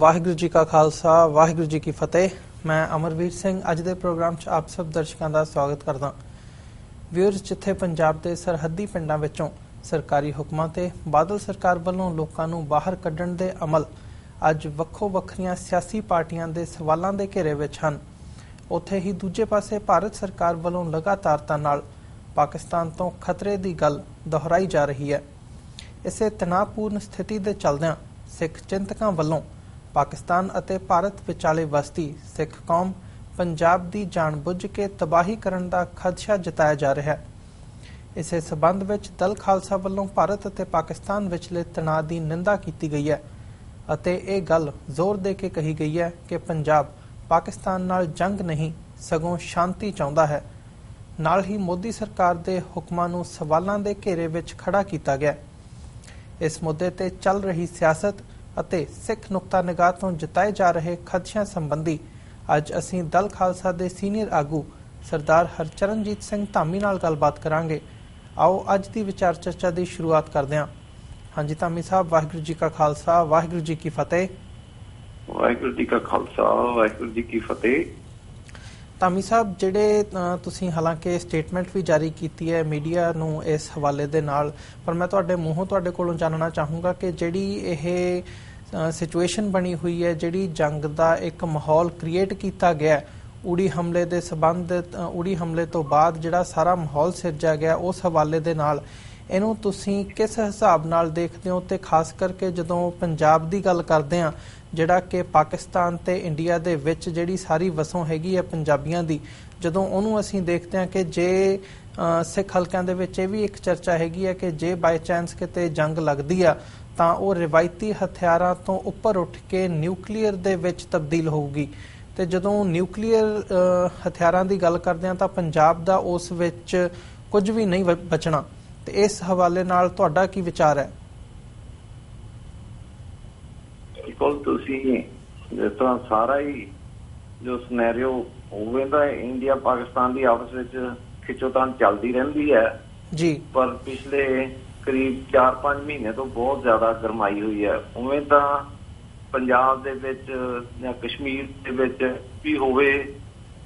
ਵਾਹਿਗੁਰੂ ਜੀ ਕਾ ਖਾਲਸਾ, ਵਾਹਿਗੁਰੂ ਜੀ ਕੀ ਫਤਿਹ। ਮੈਂ ਅਮਰਵੀਰ ਸਿੰਘ, ਅੱਜ ਦੇ ਪ੍ਰੋਗਰਾਮ 'ਚ ਆਪ ਸਭ ਦਰਸ਼ਕਾਂ ਦਾ ਸਵਾਗਤ ਕਰਦਾ ਵਿਊਅਰਸ, ਜਿੱਥੇ ਪੰਜਾਬ ਦੇ ਸਰਹੱਦੀ ਪਿੰਡਾਂ ਵਿੱਚੋਂ ਸਰਕਾਰੀ ਹੁਕਮਾਂ ਤੇ ਬਾਦਲ ਸਰਕਾਰ ਵੱਲੋਂ ਲੋਕਾਂ ਨੂੰ ਬਾਹਰ ਕੱਢਣ ਦੇ ਅਮਲ, ਅੱਜ ਵੱਖੋ ਵੱਖਰੀਆਂ ਸਿਆਸੀ ਪਾਰਟੀਆਂ ਦੇ ਸਵਾਲਾਂ ਦੇ ਘੇਰੇ ਵਿੱਚ ਹਨ। ਉੱਥੇ ਹੀ ਦੂਜੇ ਪਾਸੇ ਭਾਰਤ ਸਰਕਾਰ ਵੱਲੋਂ ਲਗਾਤਾਰਤਾ ਨਾਲ ਪਾਕਿਸਤਾਨ ਤੋਂ ਖਤਰੇ ਦੀ ਗੱਲ ਦੁਹਰਾਈ ਜਾ ਰਹੀ ਹੈ। ਇਸੇ ਤਣਾਅਪੂਰਨ ਸਥਿਤੀ ਦੇ ਚੱਲਦਿਆਂ ਸਿੱਖ ਚਿੰਤਕਾਂ ਵੱਲੋਂ ਪਾਕਿਸਤਾਨ ਅਤੇ ਭਾਰਤ ਵਿਚਾਲੇ ਵਸਦੀ ਸਿੱਖ ਕੌਮ ਪੰਜਾਬ ਦੀ ਜਾਣਬੁੱਝ ਕੇ ਤਬਾਹੀ ਕਰਨ ਦਾ ਖਦਸ਼ਾ ਜਤਾਇਆ ਜਾ ਰਿਹਾ ਹੈ। ਇਸੇ ਸਬੰਧ ਵਿੱਚ ਦਲ ਖਾਲਸਾ ਵੱਲੋਂ ਭਾਰਤ ਅਤੇ ਪਾਕਿਸਤਾਨ ਵਿਚਲੇ ਤਣਾਅ ਦੀ ਨਿੰਦਾ ਕੀਤੀ ਗਈ ਹੈ ਅਤੇ ਇਹ ਗੱਲ ਜ਼ੋਰ ਦੇ ਕੇ ਕਹੀ ਗਈ ਹੈ ਕਿ ਪੰਜਾਬ ਪਾਕਿਸਤਾਨ ਨਾਲ ਜੰਗ ਨਹੀਂ, ਸਗੋਂ ਸ਼ਾਂਤੀ ਚਾਹੁੰਦਾ ਹੈ। ਨਾਲ ਹੀ ਮੋਦੀ ਸਰਕਾਰ ਦੇ ਹੁਕਮਾਂ ਨੂੰ ਸਵਾਲਾਂ ਦੇ ਘੇਰੇ ਵਿੱਚ ਖੜਾ ਕੀਤਾ ਗਿਆ। ਇਸ ਮੁੱਦੇ ਤੇ ਚੱਲ ਰਹੀ ਸਿਆਸਤ ਅਤੇ ਸਿੱਖ ਨੁਕਤਾ ਨਿਗਾਹ ਤੋਂ ਜਤਾਏ ਜਾ ਰਹੇ ਖਦਸ਼ਿਆਂ ਸੰਬੰਧੀ ਅੱਜ ਅਸੀਂ ਦਲ ਖਾਲਸਾ ਦੇ ਸੀਨੀਅਰ ਆਗੂ ਸਰਦਾਰ ਹਰਚਰਨਜੀਤ ਸਿੰਘ ਧਾਮੀ ਨਾਲ ਗੱਲਬਾਤ ਕਰਾਂਗੇ। ਆਓ ਅੱਜ ਦੀ ਵਿਚਾਰ ਚਰਚਾ ਦੀ ਸ਼ੁਰੂਆਤ ਕਰਦੇ ਹਾਂ। ਹਾਂਜੀ, ਧਾਮੀ ਸਾਹਿਬ, ਵਾਹਿਗੁਰੂ ਜੀ ਕਾ ਖਾਲਸਾ, ਵਾਹਿਗੁਰੂ ਜੀ ਕੀ ਫਤਿਹ। ਵਾਹਿਗੁਰੂ ਜੀ ਕਾ ਖਾਲਸਾ, ਵਾਹਿਗੁਰੂ ਜੀ ਕੀ ਫਤਿਹ। ਧਾਮੀ ਸਾਹਿਬ, ਜਿਹੜੇ ਤੁਸੀਂ ਹਾਲਾਂਕਿ ਸਟੇਟਮੈਂਟ ਵੀ ਜਾਰੀ ਕੀਤੀ ਹੈ ਮੀਡੀਆ ਨੂੰ ਇਸ ਹਵਾਲੇ ਦੇ ਨਾਲ, ਪਰ ਮੈਂ ਤੁਹਾਡੇ ਮੂੰਹੋਂ ਤੁਹਾਡੇ ਕੋਲੋਂ ਜਾਣਨਾ ਚਾਹੂੰਗਾ ਕਿ ਜਿਹੜੀ ਇਹ ਸਿਚੁਏਸ਼ਨ ਬਣੀ ਹੋਈ ਹੈ, ਜਿਹੜੀ ਜੰਗ ਦਾ ਇੱਕ ਮਾਹੌਲ ਕ੍ਰੀਏਟ ਕੀਤਾ ਗਿਆ, ਉੜੀ ਹਮਲੇ ਦੇ ਸਬੰਧ ਉੜੀ ਹਮਲੇ ਤੋਂ ਬਾਅਦ ਜਿਹੜਾ ਸਾਰਾ ਮਾਹੌਲ ਸਿਰਜਿਆ ਗਿਆ, ਉਸ ਹਵਾਲੇ ਦੇ ਨਾਲ ਇਹਨੂੰ ਤੁਸੀਂ ਕਿਸ ਹਿਸਾਬ ਨਾਲ ਦੇਖਦੇ ਹੋ ਤੇ ਖਾਸ ਕਰਕੇ ਜਦੋਂ ਪੰਜਾਬ ਦੀ ਗੱਲ ਕਰਦੇ ਆ ਜਿਹੜਾ ਕਿ ਪਾਕਿਸਤਾਨ ਤੇ ਇੰਡੀਆ ਦੇ ਵਿੱਚ ਜਿਹੜੀ ਸਾਰੀ ਵਸੋਂ ਹੈਗੀ ਹੈ ਪੰਜਾਬੀਆਂ ਦੀ, ਜਦੋਂ ਉਹਨੂੰ ਅਸੀਂ ਦੇਖਦੇ ਹਾਂ ਕਿ ਜੇ ਸਿੱਖ ਹਲਕਿਆਂ ਦੇ ਵਿੱਚ ਇਹ ਵੀ ਇੱਕ ਚਰਚਾ ਹੈਗੀ ਹੈ ਕਿ ਜੇ ਬਾਈ ਚਾਂਸ ਕਿਤੇ ਜੰਗ ਲੱਗਦੀ ਆ, ਤਾਂ ਉਹ ਰਿਵਾਇਤੀ ਹਥਿਆਰਾਂ ਤੋਂ ਉੱਪਰ ਉੱਠ ਕੇ ਨਿਊਕਲੀਅਰ ਦੇ ਵਿੱਚ ਤਬਦੀਲ ਹੋਊਗੀ। ਤੇ ਜਦੋਂ ਨਿਊਕਲੀਅਰ ਹਥਿਆਰਾਂ ਦੀ ਗੱਲ ਕਰਦੇ ਹਾਂ ਤਾਂ ਪੰਜਾਬ ਦਾ ਉਸ ਵਿੱਚ ਕੁਝ ਵੀ ਨਹੀਂ ਬਚਣਾ। ਤੇ ਇਸ ਹਵਾਲੇ ਨਾਲ ਤੁਹਾਡਾ ਕੀ ਵਿਚਾਰ ਹੈ? ਬਿਲਕੁਲ ਤੁਸੀਂ ਜਿਸ ਤਰ੍ਹਾਂ ਸਾਰਾ ਹੀ ਜੋ ਸਿਨੈਰੀਓ ਹੋਵੇ ਤਾਂ ਇੰਡੀਆ ਪਾਕਿਸਤਾਨ ਦੀ ਆਪਸ ਵਿੱਚ ਖਿੱਚੋਤਾਣ ਚੱਲਦੀ ਰਹਿੰਦੀ ਹੈ। ਜੀ। ਪਰ ਪਿਛਲੇ ਕਰੀਬ 4-5 ਮਹੀਨੇ ਤੋਂ ਬਹੁਤ ਜ਼ਿਆਦਾ ਗਰਮਾਈ ਹੋਈ ਹੈ। ਉਵੇਂ ਤਾਂ ਪੰਜਾਬ ਦੇ ਵਿੱਚ ਜਾਂ ਕਸ਼ਮੀਰ ਦੇ ਵਿੱਚ ਵੀ ਹੋਵੇ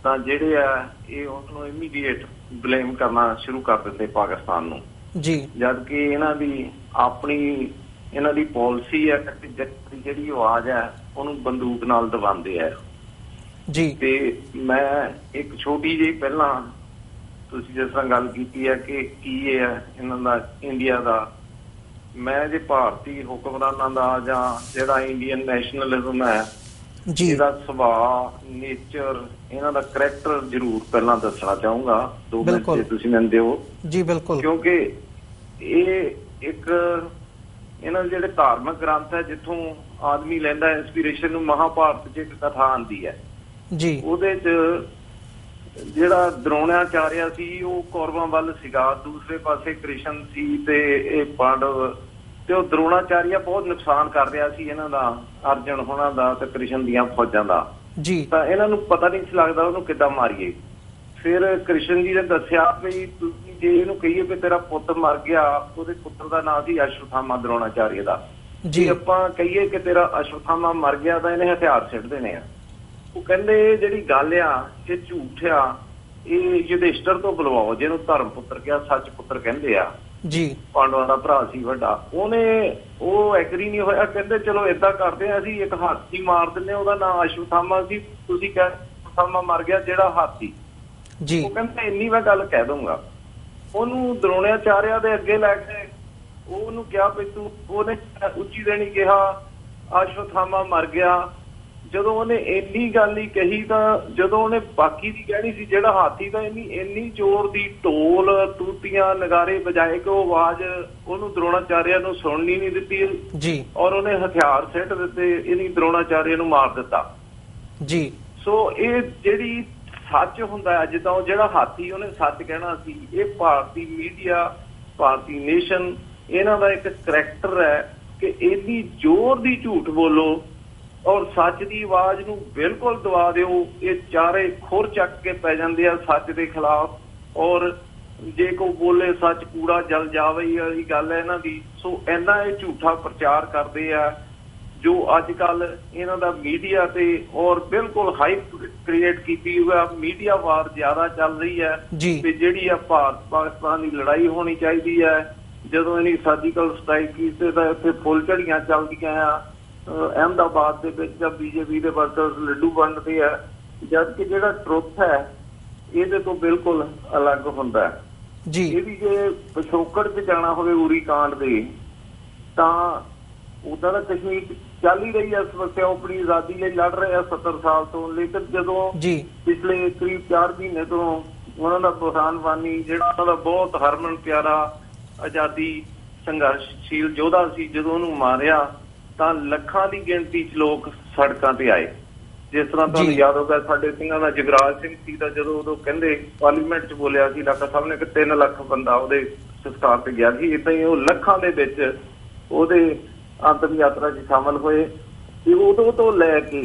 ਤਾਂ ਜਿਹੜੇ ਆ ਇਹ ਉਹਨੂੰ ਇਮੀਡੀਏਟ ਬਲੇਮ ਕਰਨਾ ਸ਼ੁਰੂ ਕਰ ਦਿੰਦੇ ਪਾਕਿਸਤਾਨ ਨੂੰ। ਜੀ। ਜਦ ਕਿ ਇਹਨਾਂ ਦੀ ਆਪਣੀ ਇਹਨਾਂ ਦੀ ਪਾਲਿਸੀ ਹੈ ਕਿ ਜਿਹੜੀ ਆਵਾਜ਼ ਹੈ ਉਹਨੂੰ ਬੰਦੂਕ ਨਾਲ ਦਬਾਉਂਦੇ ਆ। ਜੀ। ਤੇ ਮੈਂ ਇੱਕ ਛੋਟੀ ਜਿਹੀ ਪਹਿਲਾਂ ਤੁਸੀਂ ਜਿਸ ਤਰ੍ਹਾਂ ਗੱਲ ਕੀਤੀ ਹੈ ਕਿ ਕੀ ਇਹ ਹੈ ਇਹਨਾਂ ਦਾ ਇੰਡੀਆ ਦਾ। ਮੈਂ ਜੇ ਭਾਰਤੀ ਹੁਕਮਰਾਨਾਂ ਦਾ ਜਾਂ ਜਿਹੜਾ ਇੰਡੀਅਨ ਨੈਸ਼ਨਲਿਜ਼ਮ ਹੈ ਜੀ। ਇਹਦਾ ਸੁਭਾਅ ਨੇਚਰ ਇਹਨਾਂ ਦਾ ਕਰੈਕਟਰ ਜ਼ਰੂਰ ਪਹਿਲਾਂ ਦੱਸਣਾ ਚਾਹੂੰਗਾ। ਦੋ ਮਿੰਟ। ਜੇ ਤੁਸੀਂ ਮੈਨੂੰ ਦਿਓ ਜੀ ਬਿਲਕੁਲ। ਕਿਉਂਕਿ ਇਹ ਇੱਕ ਇਹਨਾਂ ਦੇ ਜਿਹੜੇ ਧਾਰਮਿਕ ਗ੍ਰੰਥ ਹੈ ਜਿੱਥੋਂ ਆਦਮੀ ਲੈਂਦਾ ਇਨਸਪੀਰੇਸ਼ਨ ਨੂੰ ਮਹਾਭਾਰਤ 'ਚ ਇੱਕ ਕਥਾ ਆਂਦੀ ਹੈ। ਜੀ। ਉਹਦੇ 'ਚ ਜਿਹੜਾ ਦਰੋਣਾਚਾਰਿਆ ਸੀ ਉਹ ਕੌਰਵਾਂ ਵੱਲ ਸੀਗਾ। ਦੂਸਰੇ ਪਾਸੇ ਕ੍ਰਿਸ਼ਨ ਸੀ ਤੇ ਇਹ ਪਾਂਡਵ ਤੇ ਉਹ ਦਰੋਣਾਚਾਰਿਆ ਬਹੁਤ ਨੁਕਸਾਨ ਕਰ ਰਿਹਾ ਸੀ ਇਹਨਾਂ ਦਾ ਅਰਜਨ ਹੋਣਾ ਦਾ ਤੇ ਕ੍ਰਿਸ਼ਨ ਦੀਆਂ ਫੌਜਾਂ ਦਾ। ਜੀ। ਤਾਂ ਇਹਨਾਂ ਨੂੰ ਪਤਾ ਨਹੀਂ ਸੀ ਲੱਗਦਾ ਉਹਨੂੰ ਕਿੱਦਾਂ ਮਾਰੀਏ। ਫਿਰ ਕ੍ਰਿਸ਼ਨ ਜੀ ਨੇ ਦੱਸਿਆ ਵੀ ਤੁਸੀਂ ਜੇ ਇਹਨੂੰ ਕਹੀਏ ਵੀ ਤੇਰਾ ਪੁੱਤ ਮਰ ਗਿਆ ਉਹਦੇ ਪੁੱਤਰ ਦਾ ਨਾਮ ਸੀ ਅਸ਼ਵਥਾਮਾ ਦਰੋਣਾਚਾਰੀਆ ਦਾ। ਜੀ। ਆਪਾਂ ਕਹੀਏ ਕਿ ਤੇਰਾ ਅਸ਼ਵਥਾਮਾ ਮਰ ਗਿਆ ਤਾਂ ਇਹਨੇ ਹਥਿਆਰ ਸਿੱਟ ਦੇਣੇ ਆ। ਉਹ ਕਹਿੰਦੇ ਜਿਹੜੀ ਗੱਲ ਆ ਇਹ ਝੂਠ ਆ ਇਹ ਯੁਧਿਸ਼ਟਰ ਤੋਂ ਬੁਲਵਾਓ ਜਿਹਨੂੰ ਧਰਮ ਪੁੱਤਰ ਕਿਹਾ ਸੱਚ ਪੁੱਤਰ ਕਹਿੰਦੇ ਆ। ਜੀ। ਪਾਂਡਵਾਂ ਦਾ ਭਰਾ ਸੀ ਵੱਡਾ। ਉਹਨੇ ਉਹ ਐਗਰੀ ਨਹੀਂ ਹੋਇਆ। ਕਹਿੰਦੇ ਚਲੋ ਇਦਾਂ ਕਰਦੇ ਆ ਅਸੀਂ ਇੱਕ ਹਾਥੀ ਮਾਰ ਦਿੰਨੇ ਉਹਦਾ ਨਾਮ ਅਸ਼ਵਥਾਮਾ ਸੀ। ਤੁਸੀਂ ਕਹਿ ਅਸ਼ਵਥਾਮਾ ਮਰ ਗਿਆ ਜਿਹੜਾ ਹਾਥੀ। ਜੀ। ਉਹ ਕਹਿੰਦਾ ਇੰਨੀ ਮੈਂ ਗੱਲ ਕਹਿ ਦੂੰਗਾ ਉਹਨੂੰ ਦਰੋਣਾਚਾਰਿਆ ਦੇ ਅੱਗੇ ਲੈ ਕੇ ਉਹਨੂੰ ਕਿਹਾ ਵੀ ਤੂੰ ਉਹਨੇ ਉੱਚੀ ਦੇਣੀ ਕਿਹਾ ਅਸ਼ਵਥਾਮਾ ਮਰ ਗਿਆ। ਜਦੋਂ ਉਹਨੇ ਇੰਨੀ ਗੱਲ ਹੀ ਕਹੀ ਤਾਂ ਜਦੋਂ ਉਹਨੇ ਬਾਕੀ ਦੀ ਕਹਿਣੀ ਸੀ ਜਿਹੜਾ ਹਾਥੀ ਦਾ ਇੰਨੀ ਇੰਨੀ ਜ਼ੋਰ ਦੀ ਢੋਲ ਤੂਤੀਆਂ ਨਗਾਰੇ ਵਜਾਏ ਕਿ ਉਹ ਆਵਾਜ਼ ਉਹਨੂੰ ਦਰੋਣਾਚਾਰਿਆ ਨੂੰ ਸੁਣਨੀ ਨਹੀਂ ਦਿੱਤੀ ਜੀ। ਔਰ ਉਹਨੇ ਹਥਿਆਰ ਸਿੱਟ ਦਿੱਤੇ ਇਹਨੀ ਦਰੋਣਾਚਾਰਿਆ ਨੂੰ ਮਾਰ ਦਿੱਤਾ। ਜੀ। ਸੋ ਇਹ ਜਿਹੜੀ ਸੱਚ ਹੁੰਦਾ ਹੈ ਜਿੱਦਾਂ ਉਹ ਜਿਹੜਾ ਹਾਥੀ ਉਹਨੇ ਸੱਚ ਕਹਿਣਾ ਸੀ ਇਹ ਭਾਰਤੀ ਮੀਡੀਆ ਭਾਰਤੀ ਨੇਸ਼ਨ ਇਹਨਾਂ ਦਾ ਇੱਕ ਕਰੈਕਟਰ ਹੈ ਕਿ ਇੰਨੀ ਜ਼ੋਰ ਦੀ ਝੂਠ ਬੋਲੋ ਔਰ ਸੱਚ ਦੀ ਆਵਾਜ਼ ਨੂੰ ਬਿਲਕੁਲ ਦਬਾ ਦਿਓ। ਇਹ ਚਾਰੇ ਖੁਰ ਚੱਕ ਕੇ ਪੈ ਜਾਂਦੇ ਆ ਸੱਚ ਦੇ ਖਿਲਾਫ। ਔਰ ਜੇ ਕੋ ਬੋਲੇ ਸੱਚ ਕੂੜਾ ਜਲ ਜਾਵੇ ਵਾਲੀ ਗੱਲ ਹੈ ਇਹਨਾਂ ਦੀ ਸੋ ਇੰਨਾ ਇਹ ਝੂਠਾ ਪ੍ਰਚਾਰ ਕਰਦੇ ਆ ਜੋ ਅੱਜ ਕੱਲ ਇਹਨਾਂ ਦਾ ਮੀਡੀਆ ਤੇ ਔਰ ਬਿਲਕੁਲ ਹਾਈਪ ਕ੍ਰੀਏਟ ਕੀਤੀ ਹੋਇਆ ਮੀਡੀਆ ਵਾਰ ਜ਼ਿਆਦਾ ਚੱਲ ਰਹੀ ਹੈ ਤੇ ਜਿਹੜੀ ਆ ਭਾਰਤ ਪਾਕਿਸਤਾਨ ਦੀ ਲੜਾਈ ਹੋਣੀ ਚਾਹੀਦੀ ਹੈ। ਜਦੋਂ ਇਹਨੀ ਸਰਜੀਕਲ ਸਟ੍ਰਾਈਕ ਕੀਤੇ ਤਾਂ ਇੱਥੇ ਫੁੱਲ ਝੜੀਆਂ ਚੱਲਦੀਆਂ ਆ। ਅਹਿਮਦਾਬਾਦ ਦੇ ਵਿੱਚ ਜਦ ਬੀਜੇਪੀ ਦੇ ਵਰਕਰਸ ਲੱਡੂ ਵੰਡਦੇ ਆ ਜਦ ਕਿ ਜਿਹੜਾ ਟਰੁੱਥ ਹੈ ਇਹਦੇ ਤੋਂ ਬਿਲਕੁਲ ਅਲੱਗ ਹੁੰਦਾ ਹੈ। ਜੀ। ਇਹ ਵੀ ਜੇ ਪਿਛੋਕੜ 'ਚ ਜਾਣਾ ਹੋਵੇ ਉਰੀ ਕਾਂਡ ਦੇ ਤਾਂ ਉਦਾਂ ਦਾ ਕਸ਼ਮੀਰ ਚੱਲ ਹੀ ਰਹੀ ਹੈ ਸਮੱਸਿਆ ਉਹ ਆਪਣੀ ਆਜ਼ਾਦੀ ਲਈ ਲੜ ਰਹੇ ਆ 70 ਸਾਲ ਤੋਂ ਲੇਕਿਨ ਜਦੋਂ ਜੀ। ਪਿਛਲੇ ਕਰੀਬ 4 ਮਹੀਨੇ ਤੋਂ ਉਹਨਾਂ ਦਾ ਬੁਰਹਾਨਵਾਨੀ ਜਿਹੜਾ ਉਹਨਾਂ ਦਾ ਬਹੁਤ ਹਰਮਨ ਪਿਆਰਾ ਆਜ਼ਾਦੀ ਸੰਘਰਸ਼ਸ਼ੀਲ ਯੋਧਾ ਸੀ ਜਦੋਂ ਉਹਨੂੰ ਮਾਰਿਆ ਤਾਂ ਲੱਖਾਂ ਦੀ ਗਿਣਤੀ 'ਚ ਲੋਕ ਸੜਕਾਂ ਤੇ ਆਏ ਜਿਸ ਤਰ੍ਹਾਂ ਤੁਹਾਨੂੰ। ਯਾਦ ਹੋਗਾ ਸਾਡੇ ਸਿੰਘਾਂ ਦਾ ਜਗਰਾਜ ਸਿੰਘ ਸੀ ਤਾਂ ਜਦੋਂ ਉਦੋਂ ਕਹਿੰਦੇ ਪਾਰਲੀਮੈਂਟ 'ਚ ਬੋਲਿਆ ਸੀ ਡਾਕਟਰ ਸਾਹਿਬ ਨੇ ਕਿ 3 ਲੱਖ ਬੰਦਾ ਉਹਦੇ ਸੰਸਕਾਰ ਤੇ ਗਿਆ ਸੀ ਇਦਾਂ ਹੀ ਉਹ ਲੱਖਾਂ ਦੇ ਵਿੱਚ ਉਹਦੇ ਅੰਤਮ ਯਾਤਰਾ 'ਚ ਸ਼ਾਮਲ ਹੋਏ ਤੇ ਉਦੋਂ ਤੋਂ ਲੈ ਕੇ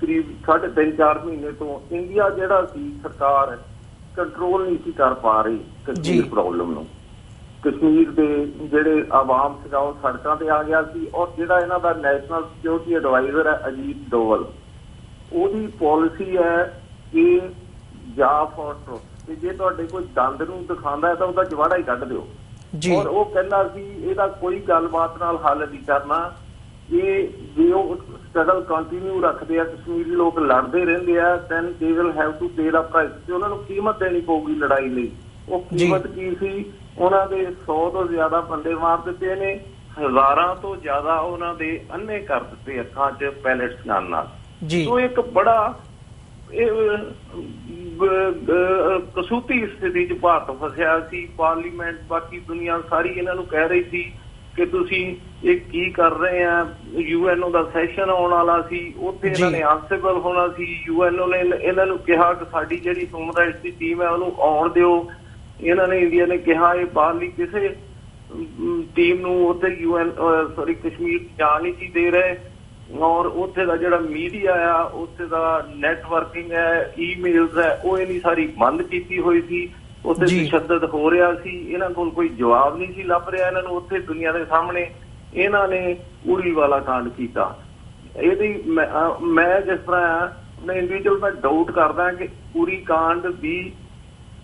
ਕਰੀਬ ਸਾਢੇ ਤਿੰਨ 4 ਮਹੀਨੇ ਤੋਂ ਇੰਡੀਆ ਜਿਹੜਾ ਸੀ ਸਰਕਾਰ ਕੰਟਰੋਲ ਨਹੀਂ ਸੀ ਕਰ ਪਾ ਰਹੀ। ਕਸ਼ਮੀਰ ਪ੍ਰੋਬਲਮ ਨੂੰ ਕਸ਼ਮੀਰ ਦੇ ਜਿਹੜੇ ਆਵਾਮ ਸੀਗਾ ਉਹ ਸੜਕਾਂ ਤੇ ਆ ਗਿਆ ਸੀ ਔਰ ਜਿਹੜਾ ਇਹਨਾਂ ਦਾ ਨੈਸ਼ਨਲ ਸਿਕਿਉਰਿਟੀ ਐਡਵਾਈਜ਼ਰ ਹੈ ਅਜੀਤ ਡੋਵਲ ਉਹਦੀ ਪਾਲਿਸੀ ਹੈ ਕਿ ਜਾ ਫॉर ਟਰੁੱਥ ਤੇ ਜੇ ਤੁਹਾਡੇ ਕੋਈ ਦੰਦ ਨੂੰ ਦਿਖਾਉਂਦਾ ਹੈ ਤਾਂ ਉਹਦਾ ਜਵਾੜਾ ਹੀ ਕੱਢ ਦਿਓ। ਜੀ। ਔਰ ਉਹ ਕਹਿੰਦਾ ਸੀ ਇਹਦਾ ਕੋਈ ਗੱਲਬਾਤ ਨਾਲ ਹੱਲ ਨਹੀਂ ਕਰਨਾ। ਇਹ ਜੇ ਉਹ ਸਟਰਗਲ ਕੰਟੀਨਿਊ ਰੱਖਦੇ ਆ ਕਸ਼ਮੀਰੀ ਲੋਕ ਲੜਦੇ ਰਹਿੰਦੇ ਆ then they will have to pay the price ਤੇ ਉਹਨਾਂ ਨੂੰ ਕੀਮਤ ਦੇਣੀ ਪਊਗੀ ਲੜਾਈ ਲਈ। ਉਹ। ਕੀਮਤ ਕੀ ਸੀ? ਉਹਨਾਂ ਦੇ 100 ਤੋਂ ਜ਼ਿਆਦਾ ਬੰਦੇ ਮਾਰ ਦਿੱਤੇ ਨੇ ਹਜ਼ਾਰਾਂ ਤੋਂ ਜ਼ਿਆਦਾ ਉਹਨਾਂ ਦੇ ਅੰਨੇ ਕਰ ਦਿੱਤੇ ਅੱਖਾਂ 'ਚ ਪੈਲੇਟਸ ਨਾਲ ਨਾਲ। ਜੀ। ਸੋ ਇੱਕ ਬੜਾ ਇਹ ਕਸੂਤੀ ਸਥਿਤੀ 'ਚ ਭਾਰਤ ਫਸਿਆ ਸੀ। ਪਾਰਲੀਮੈਂਟ ਬਾਕੀ ਦੁਨੀਆ ਸਾਰੀ ਇਹਨਾਂ ਨੂੰ ਕਹਿ ਰਹੀ ਸੀ ਕਿ ਤੁਸੀਂ ਇਹ ਕੀ ਕਰ ਰਹੇ ਆ? ਯੂਐਨਓ ਦਾ ਸੈਸ਼ਨ ਆਉਣ ਵਾਲਾ ਸੀ। ਉੱਥੇ ਇਹਨਾਂ। ਨੇ ਆਨਸੇਬਲ ਹੋਣਾ ਸੀ। ਯੂਐਨਓ ਨੇ ਇਹਨਾਂ ਨੂੰ ਕਿਹਾ ਕਿ ਸਾਡੀ ਜਿਹੜੀ ਹਿਊਮਨ ਰਾਈਟਸ ਦੀ ਟੀਮ ਹੈ ਉਹਨੂੰ ਆਉਣ ਦਿਓ। ਇਹਨਾਂ ਨੇ ਇੰਡੀਆ ਨੇ ਕਿਹਾ ਇਹ ਬਾਹਰਲੀ ਕਿਸੇ ਟੀਮ ਨੂੰ ਉੱਥੇ ਯੂਐਨ ਸੌਰੀ ਕਸ਼ਮੀਰ ਜਾਣ ਨਹੀਂ ਸੀ ਦੇ ਰਹੇ। ਔਰ ਉੱਥੇ ਦਾ ਜਿਹੜਾ ਮੀਡੀਆ ਆ ਉੱਥੇ ਦਾ ਨੈਟਵਰਕਿੰਗ ਹੈ ਈਮੇਲਸ ਹੈ ਉਹ ਇਹਨੀ ਸਾਰੀ ਬੰਦ ਕੀਤੀ ਹੋਈ ਸੀ। ਉੱਥੇ। ਤਸ਼ੱਦਦ ਹੋ ਰਿਹਾ ਸੀ। ਇਹਨਾਂ ਕੋਲ ਕੋਈ ਜਵਾਬ ਨਹੀਂ ਸੀ ਲੱਭ ਰਿਹਾ ਇਹਨਾਂ ਨੂੰ ਉੱਥੇ ਦੁਨੀਆ ਦੇ ਸਾਹਮਣੇ। ਇਹਨਾਂ ਨੇ ਉਰੀ ਵਾਲਾ ਕਾਂਡ ਕੀਤਾ। ਇਹਦੀ ਮੈਂ ਮੈਂ ਜਿਸ ਤਰ੍ਹਾਂ ਆਪਣੇ ਇੰਡੀਵਿਜੂਅਲ ਮੈਂ ਡਾਊਟ ਕਰਦਾ ਕਿ ਪੂਰੀ ਕਾਂਡ ਵੀ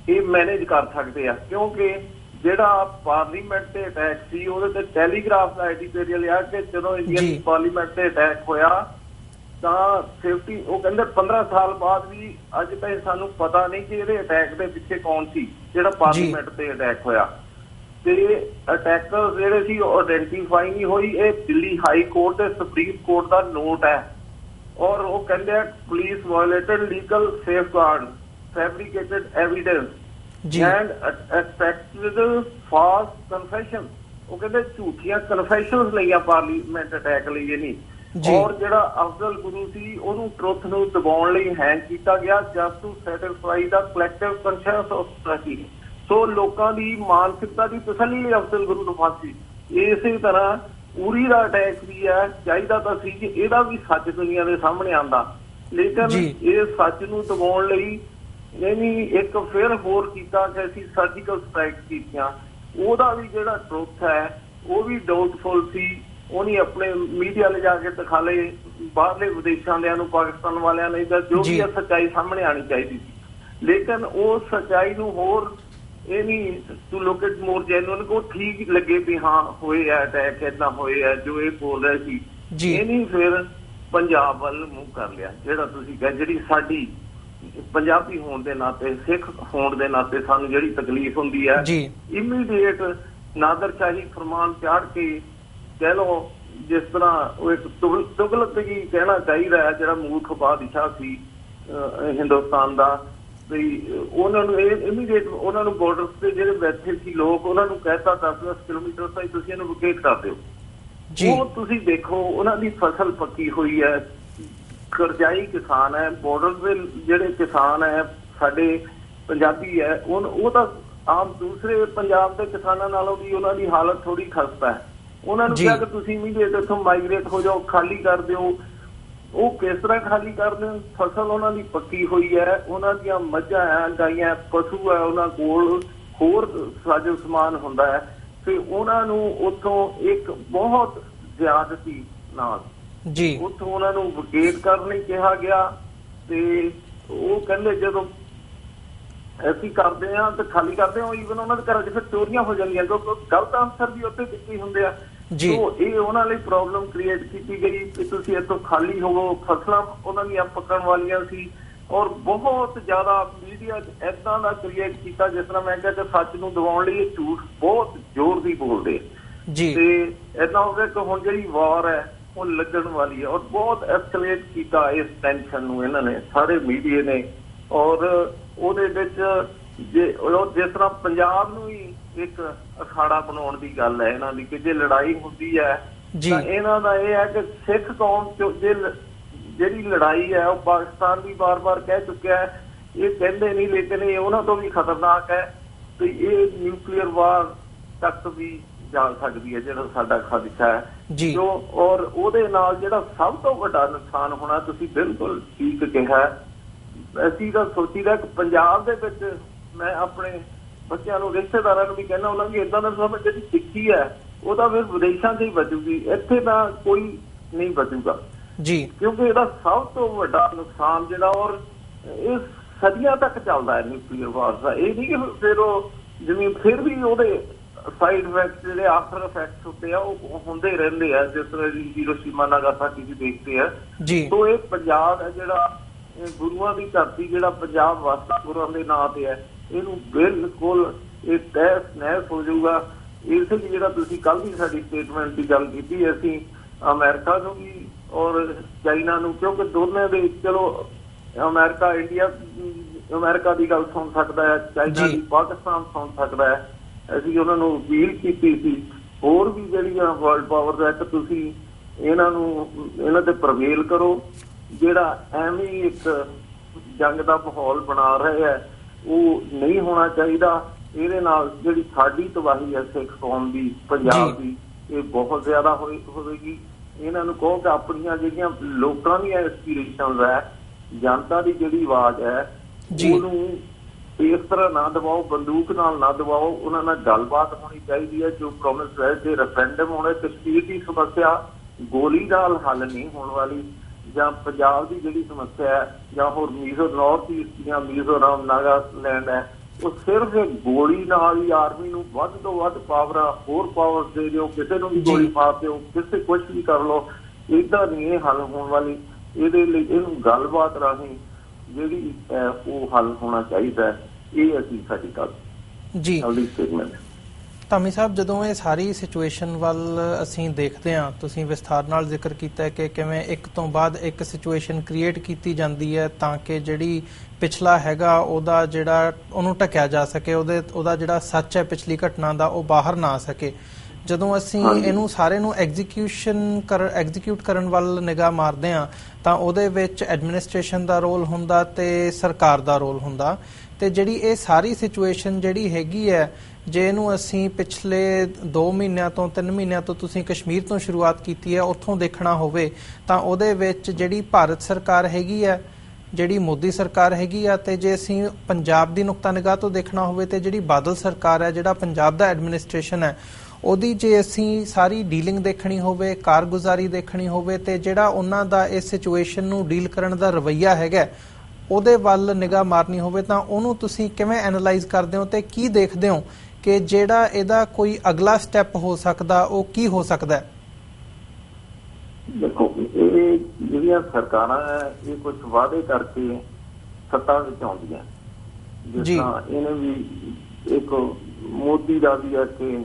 ਇਹ ਮੈਨੇਜ ਕਰ ਸਕਦੇ ਆ। ਕਿਉਂਕਿ ਜਿਹੜਾ ਪਾਰਲੀਮੈਂਟ ਤੇ ਅਟੈਕ ਸੀ ਉਹਦੇ ਤੇ ਟੈਲੀਗ੍ਰਾਫ ਦਾ ਐਡੀਟੋਰੀਅਲ ਆ ਕਿ ਜਦੋਂ। ਇੰਡੀਅਨ ਪਾਰਲੀਮੈਂਟ ਤੇ ਅਟੈਕ ਹੋਇਆ ਤਾਂ ਸੇਫਟੀ ਉਹ ਕਹਿੰਦੇ 15 ਸਾਲ ਬਾਅਦ ਵੀ ਅੱਜ ਤਾਈਂ ਸਾਨੂੰ ਪਤਾ ਨਹੀਂ ਕਿ ਇਹਦੇ ਅਟੈਕ ਦੇ ਪਿੱਛੇ ਕੌਣ ਸੀ ਜਿਹੜਾ ਪਾਰਲੀਮੈਂਟ ਤੇ ਅਟੈਕ ਹੋਇਆ। ਤੇ ਅਟੈਕਰ ਜਿਹੜੇ ਸੀ ਉਹ ਆਇਡੈਂਟੀਫਾਈ ਨਹੀਂ ਹੋਈ। ਇਹ ਦਿੱਲੀ ਹਾਈ ਕੋਰਟ ਤੇ ਸੁਪਰੀਮ ਕੋਰਟ ਦਾ ਨੋਟ ਹੈ। ਔਰ ਉਹ ਕਹਿੰਦੇ ਆ police violated legal safeguard evidence ਜੀ। ਐਂਡ ਐਕਸਪੈਕਟਡ ਫਾਲਸ ਕਨਫੈਸ਼ਨ ਉਹ ਕਹਿੰਦੇ ਝੂਠੀਆਂ ਕਨਫੈਸ਼ਨਸ ਲਈਆਂ ਪਾਰਲੀਮੈਂਟ ਅਟੈਕ ਲਈ ਇਹ ਨਹੀਂ। ਔਰ ਜਿਹੜਾ ਅਫਜ਼ਲ ਗੁਰੂ ਸੀ ਉਹਨੂੰ ਟਰੁੱਥ ਨੂੰ ਦਬਾਉਣ ਲਈ ਹੈਂਗ ਕੀਤਾ ਗਿਆ just to satisfy the collective conscience of society so ਲੋਕਾਂ ਦੀ ਮਾਨਸਿਕਤਾ ਦੀ ਤਸੱਲੀ ਲਈ ਅਫਜ਼ਲ ਗੁਰੂ ਨੂੰ ਫਾਂਸੀ। ਇਸੇ ਤਰ੍ਹਾਂ ਉਰੀ ਦਾ ਅਟੈਕ ਵੀ ਹੈ ਚਾਹੀਦਾ ਤਾਂ ਸੀ ਕਿ ਇਹਦਾ ਵੀ ਸੱਚ ਦੁਨੀਆ ਦੇ ਸਾਹਮਣੇ ਆਂਦਾ ਲੇਕਿਨ। ਇਹ ਸੱਚ ਨੂੰ ਦਬਾਉਣ ਲਈ ਇਹਨੀ ਇੱਕ ਫਿਰ ਹੋਰ ਕੀਤਾ ਕਿ ਅਸੀਂ ਸਰਜੀਕਲ ਸਟ੍ਰਾਈਕ ਕੀਤੀਆਂ ਉਹਦਾ ਵੀ ਜਿਹੜਾ ਟਰੁੱਥ ਹੈ ਉਹ ਵੀ ਡਾਊਟਫੁਲ ਸੀ ਉਹਨੇ ਆਪਣੇ ਮੀਡੀਆ ਲੈ ਜਾ ਕੇ ਦਿਖਾ ਲਏ ਬਾਹਰਲੇ ਵਿਦੇਸ਼ਾਂ ਵਾਲਿਆਂ ਨੂੰ ਪਾਕਿਸਤਾਨ ਵਾਲਿਆਂ ਨੇ ਤਾਂ ਜੋ। ਵੀ ਸੱਚਾਈ ਸਾਹਮਣੇ ਆਣੀ ਚਾਹੀਦੀ ਸੀ ਲੇਕਿਨ ਉਹ ਸੱਚਾਈ ਨੂੰ ਹੋਰ ਇਹ ਨਹੀਂ to look it more genuine ਕੋ ਠੀਕ ਲੱਗੇ ਵੀ ਹਾਂ ਹੋਏ ਆ ਅਟੈਕ ਏਦਾਂ ਹੋਏ ਆ ਜੋ ਇਹ ਬੋਲ ਰਿਹਾ ਸੀ। ਇਹ ਨਹੀਂ ਫਿਰ ਪੰਜਾਬ ਵੱਲ ਮੂੰਹ ਕਰ ਲਿਆ ਜਿਹੜਾ ਤੁਸੀਂ ਕਹੇ ਜਿਹੜੀ ਸਾਡੀ ਪੰਜਾਬੀ ਹੋਣ ਦੇ ਨਾਤੇ ਸਿੱਖ ਹੋਣ ਦੇ ਨਾਤੇ ਸਾਨੂੰ ਜਿਹੜੀ ਤਕਲੀਫ ਹੁੰਦੀ ਹੈ ਜੀ। ਇਮੀਡੀਏਟ ਨਾਦਰਸ਼ਾਹੀ ਫਰਮਾਨ ਚਾੜ ਕੇ ਕਹਿ ਲਓ ਜਿਸ ਤਰ੍ਹਾਂ ਉਹ ਇੱਕ ਤੁਗਲ- ਤੁਗਲਕੀ ਕਹਿਣਾ ਚਾਹੀਦਾ ਹੈ ਜਿਹੜਾ ਮੂਰਖ ਬਾਦਸ਼ਾਹ ਸੀ ਹਿੰਦੁਸਤਾਨ ਦਾ ਵੀ ਉਹਨਾਂ ਨੂੰ ਇਹ ਇਮੀਡੀਏਟ ਉਹਨਾਂ ਨੂੰ ਬਾਰਡਰਸ ਤੇ ਜਿਹੜੇ ਬੈਠੇ ਸੀ ਲੋਕ ਉਹਨਾਂ ਨੂੰ ਕਹਿਤਾ 10-10 ਕਿਲੋਮੀਟਰ ਤਾਈਂ ਤੁਸੀਂ ਇਹਨੂੰ ਵਿਕੇਟ ਕਰ ਦਿਓ। ਜੀ। ਉਹ ਤੁਸੀਂ ਦੇਖੋ ਉਹਨਾਂ ਦੀ ਫਸਲ ਪੱਕੀ ਹੋਈ ਹੈ ਕਰਜ਼ਾਈ ਕਿਸਾਨ ਹੈ ਬਾਰਡਰ ਦੇ ਜਿਹੜੇ ਕਿਸਾਨ ਹੈ ਸਾਡੇ ਪੰਜਾਬੀ ਹੈ ਉਹ ਉਹ ਤਾਂ ਆਮ ਦੂਸਰੇ ਪੰਜਾਬ ਦੇ ਕਿਸਾਨਾਂ ਨਾਲੋਂ ਵੀ ਉਹਨਾਂ ਦੀ ਹਾਲਤ ਥੋੜੀ ਖਸਤਾ ਹੈ। ਉਹਨਾਂ ਨੂੰ। ਕਿਹਾ ਕਿ ਤੁਸੀਂ ਇਮੀਡੀਏਟ ਇੱਥੋਂ ਮਾਈਗ੍ਰੇਟ ਹੋ ਜਾਓ ਖਾਲੀ ਕਰ ਦਿਓ। ਉਹ ਕਿਸ ਤਰ੍ਹਾਂ ਖਾਲੀ ਕਰ ਦੇਣ? ਫਸਲ ਉਹਨਾਂ ਦੀ ਪੱਕੀ ਹੋਈ ਹੈ ਉਹਨਾਂ ਦੀਆਂ ਮੱਝਾਂ ਹੈ ਗਾਈਆਂ ਪਸ਼ੂ ਹੈ ਉਹਨਾਂ ਕੋਲ ਹੋਰ ਸਾਜੋ ਸਮਾਨ ਹੁੰਦਾ ਹੈ। ਤੇ ਉਹਨਾਂ ਨੂੰ ਉੱਥੋਂ ਇੱਕ ਬਹੁਤ ਜ਼ਿਆਦਤੀ ਨਾਲ ਜੀ ਉੱਥੋਂ ਉਹਨਾਂ ਨੂੰ ਵਕੇਟ ਕਰਨ ਲਈ ਕਿਹਾ ਗਿਆ ਤੇ ਉਹ ਕਹਿੰਦੇ ਜਦੋਂ ਅਸੀਂ ਕਰਦੇ ਆ ਤੇ ਖਾਲੀ ਕਰਦੇ ਆ ਈਵਨ ਉਹਨਾਂ ਦੇ ਘਰਾਂ 'ਚ ਫਿਰ ਚੋਰੀਆਂ ਹੋ ਜਾਂਦੀਆਂ ਕਿਉਂਕਿ ਗਲਤ ਆਨਸਰ ਵੀ ਉੱਥੇ ਦਿੱਤੇ ਹੁੰਦੇ ਆ ਜੀ। ਸੋ ਇਹ ਉਹਨਾਂ ਲਈ ਪ੍ਰੋਬਲਮ ਕ੍ਰੀਏਟ ਕੀਤੀ ਗਈ ਕਿ ਤੁਸੀਂ ਇੱਥੋਂ ਖਾਲੀ ਹੋਵੋ ਫਸਲਾਂ ਉਹਨਾਂ ਦੀਆਂ ਪੱਕਣ ਵਾਲੀਆਂ ਸੀ ਔਰ ਬਹੁਤ ਜ਼ਿਆਦਾ ਮੀਡੀਆ ਐਦਾਂ ਦਾ ਕ੍ਰੀਏਟ ਕੀਤਾ ਜਿਸ ਤਰ੍ਹਾਂ ਮੈਂ ਕਿਹਾ ਕਿ ਸੱਚ ਨੂੰ ਦਬਾਉਣ ਲਈ ਇਹ ਝੂਠ ਬਹੁਤ ਜ਼ੋਰ ਦੀ ਬੋਲਦੇ। ਜੀ ਤੇ ਇਦਾਂ ਹੋ ਗਿਆ ਕਿ ਹੁਣ ਜਿਹੜੀ ਵਾਰ ਹੈ ਉਹ ਲੱਗਣ ਵਾਲੀ ਹੈ ਔਰ ਬਹੁਤ ਐਸਕੇਲੇਟ ਕੀਤਾ ਇਸ ਟੈਨਸ਼ਨ ਨੂੰ ਇਹਨਾਂ ਨੇ ਸਾਰੇ ਮੀਡੀਆ ਨੇ ਔਰ ਉਹਦੇ ਵਿੱਚ ਜੇ ਉਹ ਜਿਸ ਤਰ੍ਹਾਂ ਪੰਜਾਬ ਨੂੰ ਹੀ ਇੱਕ ਅਖਾੜਾ ਬਣਾਉਣ ਦੀ ਗੱਲ ਹੈ ਇਹਨਾਂ ਦੀ ਕਿ ਜੇ ਲੜਾਈ ਹੁੰਦੀ ਹੈ। ਤਾਂ ਇਹਨਾਂ ਦਾ ਇਹ ਹੈ ਕਿ ਸਿੱਖ ਕੌਮ ਚੋਂ ਜੇ ਜਿਹੜੀ ਲੜਾਈ ਹੈ ਉਹ ਪਾਕਿਸਤਾਨ ਵੀ ਬਾਰ-ਬਾਰ ਕਹਿ ਚੁੱਕਿਆ ਹੈ ਇਹ ਕਹਿੰਦੇ ਨਹੀਂ ਲੇਕਿਨ ਇਹ ਉਹਨਾਂ ਤੋਂ ਵੀ ਖਤਰਨਾਕ ਹੈ ਤੇ ਇਹ ਨਿਊਕਲੀਅਰ ਵਾਰ ਤੱਕ ਵੀ ਜਾ ਸਕਦੀ ਹੈ ਜਿਹੜਾ ਸਾਡਾ ਖਦਸ਼ਾ ਹੈ। ਜੀ। ਔਰ ਉਹਦੇ ਨਾਲ ਜਿਹੜਾ ਸਭ ਤੋਂ ਵੱਡਾ ਨੁਕਸਾਨ ਹੋਣਾ ਤੁਸੀਂ ਬਿਲਕੁਲ ਠੀਕ ਕਿਹਾ। ਅਸੀਂ ਤਾਂ ਸੋਚੀਦਾ ਕਿ ਪੰਜਾਬ ਦੇ ਵਿੱਚ ਮੈਂ ਆਪਣੇ ਬੱਚਿਆਂ ਨੂੰ ਰਿਸ਼ਤੇਦਾਰਾਂ ਨੂੰ ਵੀ ਕਹਿੰਦਾ ਉਹਨਾਂ ਵੀ ਇਦਾਂ ਦਾ ਸਮਝ ਜਿਹੜੀ ਸਿੱਖੀ ਹੈ ਉਹ ਤਾਂ ਫਿਰ ਵਿਦੇਸ਼ਾਂ 'ਚ ਹੀ ਬਚੂਗੀ ਇੱਥੇ ਤਾਂ ਕੋਈ ਨਹੀਂ ਬਚੂਗਾ ਜੀ। ਕਿਉਂਕਿ ਇਹਦਾ ਸਭ ਤੋਂ ਵੱਡਾ ਨੁਕਸਾਨ ਜਿਹੜਾ ਔਰ ਇਹ ਸਦੀਆਂ ਤੱਕ ਚੱਲਦਾ ਹੈ ਨਿਊਕਲੀਅਰ ਵਾਰ ਦਾ। ਇਹ ਨਹੀਂ ਕਿ ਫਿਰ ਉਹ ਜਿਵੇਂ ਫਿਰ ਵੀ ਉਹਦੇ ਸਾਈਡ ਇਫੈਕਟਸ ਜਿਹੜੇ ਆਫਟਰ ਇਫੈਕਟਸ ਹੁੰਦੇ ਆ ਉਹ ਹੁੰਦੇ ਰਹਿੰਦੇ ਆ ਜਿਸ ਤਰ੍ਹਾਂ ਦੀ ਹੀਰੋਸ਼ੀਮਾ ਨਾਗਾਸਾਕੀ ਦੀ ਦੇਖਦੇ ਆ। ਜੀ। ਸੋ ਇਹ ਪੰਜਾਬ ਹੈ ਜਿਹੜਾ ਗੁਰੂਆਂ ਦੀ ਧਰਤੀ ਜਿਹੜਾ ਪੰਜਾਬ ਵਾਸਤਾ ਗੁਰੂਆਂ ਦੇ ਨਾਂ ਤੇ ਹੈ ਇਹਨੂੰ ਬਿਲਕੁਲ ਇਹ ਤਹਿਸ ਨਹਿਸ ਹੋ ਜਾਊਗਾ। ਇਸ ਲਈ ਜਿਹੜਾ ਤੁਸੀਂ ਕੱਲ ਦੀ ਸਾਡੀ ਸਟੇਟਮੈਂਟ ਦੀ ਗੱਲ ਕੀਤੀ ਅਸੀਂ ਅਮਰੀਕਾ ਨੂੰ ਵੀ ਔਰ ਚਾਈਨਾ ਨੂੰ ਕਿਉਂਕਿ ਦੋਨੇ ਦੇ ਚਲੋ ਅਮਰੀਕਾ ਇੰਡੀਆ ਅਮ, ਅਮਰੀਕਾ ਦੀ ਗੱਲ ਸੁਣ ਸਕਦਾ ਹੈ ਚਾਈਨਾ ਜੀ। ਦੀ ਪਾਕਿਸਤਾਨ ਸੁਣ ਸਕਦਾ ਹੈ। ਅਸੀਂ ਉਹਨਾਂ ਨੂੰ ਅਪੀਲ ਕੀਤੀ ਸੀ ਹੋਰ ਵੀ ਜਿਹੜੀਆਂ ਵਰਲਡ ਪਾਵਰ ਦਾ ਕਿ ਤੁਸੀਂ ਇਹਨਾਂ ਨੂੰ ਇਹਨਾਂ ਤੇ ਪ੍ਰਵੇਲ ਕਰੋ ਜਿਹੜਾ ਐਵੇਂ ਇੱਕ ਜੰਗ ਦਾ ਮਾਹੌਲ ਬਣਾ ਰਹੇ ਹੈ ਉਹ ਨਹੀਂ ਹੋਣਾ ਚਾਹੀਦਾ ਇਹਦੇ ਨਾਲ ਜਿਹੜੀ ਸਾਡੀ ਤਬਾਹੀ ਹੈ ਸਿੱਖ ਕੌਮ ਦੀ ਪੰਜਾਬ। ਦੀ ਇਹ ਬਹੁਤ ਜ਼ਿਆਦਾ ਹੋਵੇਗੀ ਇਹਨਾਂ ਨੂੰ ਕਹੋ ਕਿ ਆਪਣੀਆਂ ਜਿਹੜੀਆਂ ਲੋਕਾਂ ਦੀਆਂ ਐਸਪੀਰੇਸ਼ਨਸ ਹੈ ਜਨਤਾ ਦੀ ਜਿਹੜੀ ਆਵਾਜ਼ ਹੈ। ਉਹਨੂੰ ਇਸ ਤਰ੍ਹਾਂ ਨਾ ਦਬਾਓ ਬੰਦੂਕ ਨਾਲ ਨਾ ਦਬਾਓ ਉਹਨਾਂ ਨਾਲ ਗੱਲਬਾਤ ਹੋਣੀ ਚਾਹੀਦੀ ਹੈ ਜੋ ਪ੍ਰੋਮਿਸ ਹੈ ਕਿ ਰੈਫਰੈਂਡਮ ਹੋਣੇ ਕਸ਼ਮੀਰ ਦੀ ਸਮੱਸਿਆ ਗੋਲੀ ਨਾਲ ਹੱਲ ਨਹੀਂ ਹੋਣ ਵਾਲੀ ਜਾਂ ਪੰਜਾਬ ਦੀ ਜਿਹੜੀ ਸਮੱਸਿਆ ਹੈ ਜਾਂ ਹੋਰ ਮੀਜ਼ੋ ਨਾਰਥ ਈਸਟ ਦੀਆਂ ਮਿਜ਼ੋਰਮ ਨਾਗਾਲੈਂਡ ਹੈ ਉਹ ਸਿਰਫ ਗੋਲੀ ਨਾਲ ਹੀ ਆਰਮੀ ਨੂੰ ਵੱਧ ਤੋਂ ਵੱਧ ਪਾਵਰਾਂ ਹੋਰ ਪਾਵਰਸ ਦੇ ਦਿਓ ਕਿਸੇ ਨੂੰ ਵੀ। ਗੋਲੀ ਮਾਰ ਦਿਓ ਕਿਸੇ ਕੁਝ ਵੀ ਕਰ ਲਓ ਇਦਾਂ ਨਹੀਂ ਇਹ ਹੱਲ ਹੋਣ ਵਾਲੀ ਇਹਦੇ ਲਈ ਇਹਨੂੰ ਗੱਲਬਾਤ ਰਾਹੀਂ ਜਿਹੜੀ ਹੈ ਉਹ ਹੱਲ ਹੋਣਾ ਚਾਹੀਦਾ ਇਹ ਅਸੀਂ ਸਾਡੀ ਗੱਲ ਜੀ। ਅਗਲੀ ਸਟੇਟਮੈਂਟ ਧਾਮੀ ਸਾਹਿਬ ਜਦੋਂ ਇਹ ਸਾਰੀ ਸਿਚੁਏਸ਼ਨ ਵੱਲ ਅਸੀਂ ਦੇਖਦੇ ਹਾਂ ਤੁਸੀਂ ਵਿਸਥਾਰ ਨਾਲ ਜ਼ਿਕਰ ਕੀਤਾ ਕਿ ਕਿਵੇਂ ਇੱਕ ਤੋਂ ਬਾਅਦ ਇੱਕ ਸਿਚੁਏਸ਼ਨ ਕ੍ਰੀਏਟ ਕੀਤੀ ਜਾਂਦੀ ਹੈ ਤਾਂ ਕਿ ਜਿਹੜੀ ਪਿਛਲਾ ਹੈਗਾ ਉਹਦਾ ਜਿਹੜਾ ਉਹਨੂੰ ਢਕਿਆ ਜਾ ਸਕੇ ਉਹਦੇ ਉਹਦਾ ਜਿਹੜਾ ਸੱਚ ਹੈ ਪਿਛਲੀ ਘਟਨਾ ਦਾ ਉਹ ਬਾਹਰ ਨਾ ਆ ਸਕੇ। ਜਦੋਂ ਅਸੀਂ। ਇਹਨੂੰ ਸਾਰੇ ਨੂੰ ਐਗਜ਼ੀਕਿਊਸ਼ਨ ਕਰ ਐਗਜ਼ੀਕਿਊਟ ਕਰਨ ਵੱਲ ਨਿਗਾਹ ਮਾਰਦੇ ਹਾਂ ਤਾਂ ਉਹਦੇ ਵਿੱਚ ਐਡਮਿਨਿਸਟ੍ਰੇਸ਼ਨ ਦਾ ਰੋਲ ਹੁੰਦਾ ਤੇ ਸਰਕਾਰ ਦਾ ਰੋਲ ਹੁੰਦਾ ਤੇ ਜਿਹੜੀ ਇਹ ਸਾਰੀ ਸਿਚੁਏਸ਼ਨ ਜਿਹੜੀ ਹੈਗੀ ਹੈ ਜੇ ਇਹਨੂੰ ਅਸੀਂ ਪਿਛਲੇ 2 ਮਹੀਨਿਆਂ ਤੋਂ 3 ਮਹੀਨਿਆਂ ਤੋਂ ਤੁਸੀਂ ਕਸ਼ਮੀਰ ਤੋਂ ਸ਼ੁਰੂਆਤ ਕੀਤੀ ਹੈ ਉੱਥੋਂ ਦੇਖਣਾ ਹੋਵੇ ਤਾਂ ਉਹਦੇ ਵਿੱਚ ਜਿਹੜੀ ਭਾਰਤ ਸਰਕਾਰ ਹੈਗੀ ਹੈ ਜਿਹੜੀ ਮੋਦੀ ਸਰਕਾਰ ਹੈਗੀ ਆ ਤੇ ਜੇ ਅਸੀਂ ਪੰਜਾਬ ਦੀ ਨੁਕਤਾ ਨਿਗਾਹ ਤੋਂ ਦੇਖਣਾ ਹੋਵੇ ਤੇ ਜਿਹੜੀ ਬਾਦਲ ਸਰਕਾਰ ਹੈ ਜਿਹੜਾ ਪੰਜਾਬ ਦਾ ਐਡਮਿਨਿਸਟ੍ਰੇਸ਼ਨ ਹੈ ਉਹਦੀ ਜੇ ਅਸੀਂ ਸਾਰੀ ਡੀਲਿੰਗ ਦੇਖਣੀ ਹੋਵੇ ਕਾਰਗੁਜ਼ਾਰੀ ਦੇਖਣੀ ਹੋਵੇ ਤੇ ਜਿਹੜਾ ਉਹਨਾਂ ਦਾ ਇਸ ਸਿਚੁਏਸ਼ਨ ਨੂੰ ਡੀਲ ਕਰਨ ਦਾ ਰਵੱਈਆ ਹੈਗਾ ਉਹਦੇ ਵੱਲ ਨਿਗਾਹ ਮਾਰਨੀ ਹੋਵੇ ਤਾਂ ਉਹਨੂੰ ਤੁਸੀਂ ਕਿਵੇਂ ਐਨਾਲਾਈਜ਼ ਕਰਦੇ ਹੋ ਤੇ ਕੀ ਦੇਖਦੇ ਹੋ ਕਿ ਜਿਹੜਾ ਇਹਦਾ ਕੋਈ ਅਗਲਾ ਸਟੈਪ ਹੋ ਸਕਦਾ ਉਹ ਕੀ ਹੋ ਸਕਦਾ ਦੇਖੋ ਇਹ ਜਿਹੜੀਆਂ ਸਰਕਾਰਾਂ ਇਹ ਕੁਝ ਵਾਅਦੇ ਕਰਕੇ ਸੱਤਾ ਵਿੱਚ ਆਉਂਦੀਆਂ ਜਿਸ ਜੀ। ਤਰ੍ਹਾਂ ਇਹਨੇ ਵੀ ਇੱਕ ਮੋਦੀ ਦਾ ਵੀ ਹੈ ਕਿ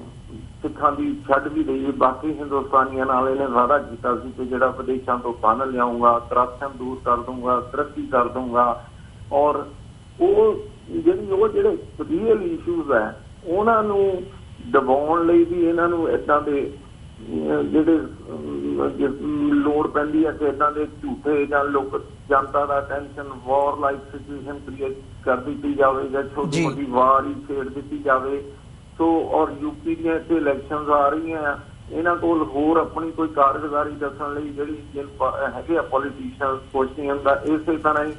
ਸਿੱਖਾਂ ਦੀ ਛੱਡ ਵੀ ਲਈ ਬਾਕੀ ਹਿੰਦੁਸਤਾਨੀਆਂ ਨਾਲ ਇਹਨੇ ਵਾਅਦਾ ਕੀਤਾ ਸੀ ਕਿ ਜਿਹੜਾ ਵਿਦੇਸ਼ਾਂ ਤੋਂ ਪੰਨ ਲਿਆਉਂਗਾ ਕਰਪਸ਼ਨ ਦੂਰ ਕਰ ਦੂੰਗਾ ਤਰੱਕੀ ਕਰ ਦੂੰਗਾ ਔਰ ਉਹ ਜਿਹੜੀ ਉਹ ਜਿਹੜੇ ਰੀਅਲ ਇਸ਼ੂਜ਼ ਹੈ ਉਹਨਾਂ ਨੂੰ ਦਬਾਉਣ ਲਈ ਵੀ ਇਹਨਾਂ ਨੂੰ ਇਦਾਂ ਦੇ ਜਿਹੜੇ ਲੋੜ ਪੈਂਦੀ ਹੈ ਕਿ ਇਦਾਂ ਦੇ ਝੂਠੇ ਜਾਂ ਲੋਕ ਜਨਤਾ ਦਾ tension war like situation create ਕਰ ਦਿੱਤੀ ਜਾਵੇ ਜਾਂ ਛੋਟੀ। ਮੋਟੀ ਵਾਰ ਹੀ ਛੇੜ ਦਿੱਤੀ ਜਾਵੇ ਸੋ ਔਰ ਯੂਪੀ ਦੀਆਂ ਇੱਥੇ ਇਲੈਕਸ਼ਨਸ ਆ ਰਹੀਆਂ ਇਹਨਾਂ ਕੋਲ ਹੋਰ ਆਪਣੀ ਕੋਈ ਕਾਰਗੁਜ਼ਾਰੀ ਦੱਸਣ ਲਈ ਜਿਹੜੀ ਹੈਗੇ ਆ ਪੋਲੀਟੀਸ਼ੀਅਨ ਕੁਛ ਨਹੀਂ ਹੁੰਦਾ ਇਸੇ ਤਰ੍ਹਾਂ ਹੀ